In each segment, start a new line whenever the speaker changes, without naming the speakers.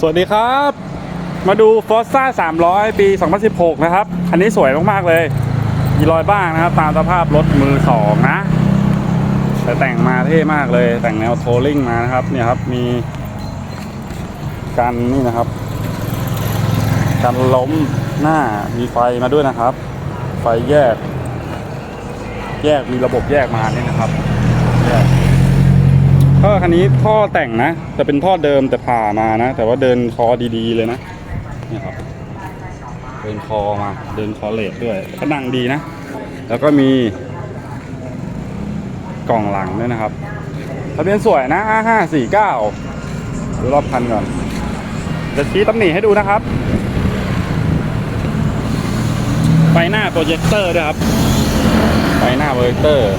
สวัสดีครับ มาดู f o r z a 300 ปี 2016 นะครับ คันนี้สวยมาก ๆ เลย มีรอยบ้างนะครับ ตามสภาพรถมือสองนะ แต่แต่งมาเท่มากเลย แต่งแนวโทลิงมานะครับ เนี่ยครับ มีกันนี่นะครับ กันล้มหน้า มีไฟมาด้วยนะครับ ไฟแยก แยก มีระบบแยกมานี่นะครับ แยก ก็คันนี้ท่อแต่งนะจะเป็นท่อเดิมแต่ผ่ามานะ แต่ว่าเดินคอดีๆเลยนะนี่ครับเดินคอมาเดินคอเลทด้วยก็ดังดีนะ แล้วก็มีกล่องหลังด้วยนะครับทะเบียนสวยนะ5549ดูรอบคันก่อน จะชี้ตำหนิให้ดูนะครับไฟหน้าโปรเจคเตอร์ด้วยครับไฟหน้าโปรเจคเตอร์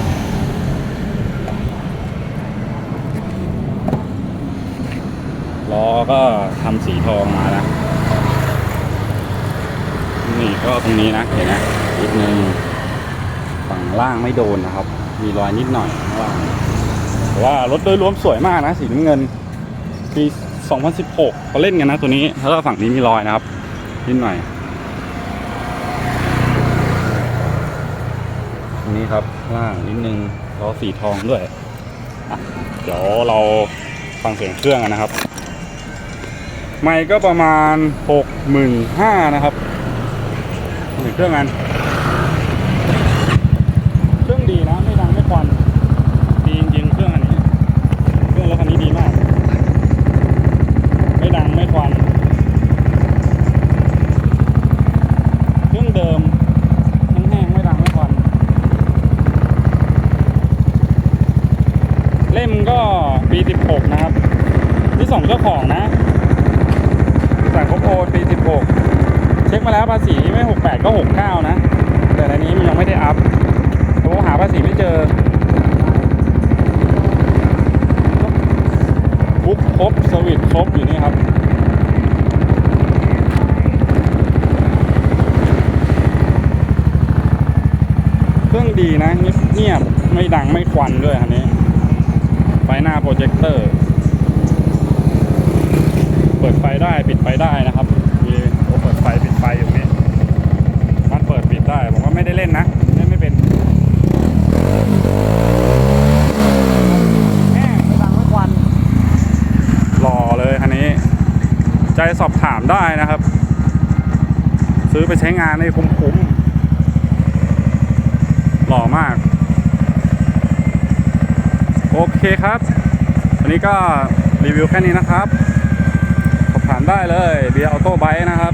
ล้อก็ทำสีทองมานะ นี่ก็ตรงนี้นะ เห็นไหมอีกหนึ่งฝั่งล่างไม่โดนนะครับ มีรอยนิดหน่อยข้างล่างแต่ว่ารถโดยรวมสวยมากนะ สีน้ำเงินปี2016เขาเล่นกันนะตัวนี้ แล้วก็ฝั่งนี้มีรอยนะครับ นิดหน่อย ตรงนี้ครับล่างนิดนึงล้อสีทองด้วย เดี๋ยวเราฟังเสียงเครื่องกันนะครับ ไม่ก็ประมาณหกหมื่นห้านะครับหนึ่งเครื่องกันเครื่องดีนะ ไม่ดังไม่ควันดีจริงๆเครื่องอันนี้ เครื่องรถคันนี้ดีมาก ไม่ดังไม่ควันเครื่องเดิมแห้งๆไม่ดังไม่ควันเล่มก็ปี16นะครับที่ส่งเจ้าของนะ สั่งครบโอนปี 16 เช็ค มาแล้วภาษีไม่ 68 ก็ 69 นะ แต่ในนี้มันยังไม่ได้อัพแต่ผมหาภาษีไม่เจอบุ๊กครบสวิตช์ครบอยู่นี่ครับเครื่องดีนะเงียบไม่ดังไม่ควันด้วยคันนี้ ไฟหน้าโปรเจคเตอร์ เปิดไฟได้ปิดไฟได้นะครับ มีโอ้เปิดไฟปิดไฟอยู่นี่มันเปิดปิดได้ ผมก็ไม่ได้เล่นนะเล่นไม่เป็นแห้งไม่ดังไม่ควันหล่อเลยคันนี้ ใจ สอบถามได้นะครับ ซื้อไปใช้งานในคุ้มๆหล่อมาก โอเคครับ วันนี้ก็รีวิวแค่นี้นะครับ สอบถามได้เลยเบียร์ออโต้ไบค์นะครับ